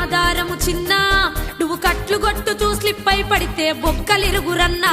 ఆధారము చిన్న నువ్వు కట్లు కొట్టుతూ స్లిప్ అయి పడితే బొక్కలిరుగురన్నా.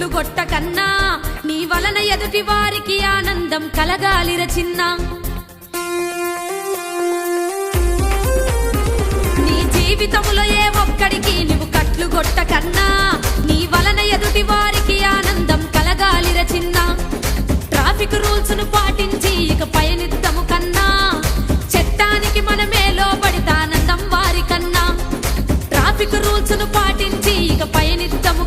చెట్లు గొట్ట కొట్టకన్నా నీ వలన ఎదుటి వారికి ఆనందం కలగాలిర చిన్న. నీ జీవితములో ఏ ఒక్కడికి నీవు కట్లు కొట్టకన్నా నీ వలన ఎదుటి వారికి ఆనందం కలగాలిర చిన్న. ట్రాఫిక్ రూల్స్ను పాటించి ఇక పయనిద్దము కన్నా. చట్టానికి మనమే లోబడితానందం వారికన్నా ట్రాఫిక్ రూల్స్ను పాటించి ఇక పయనిద్దాం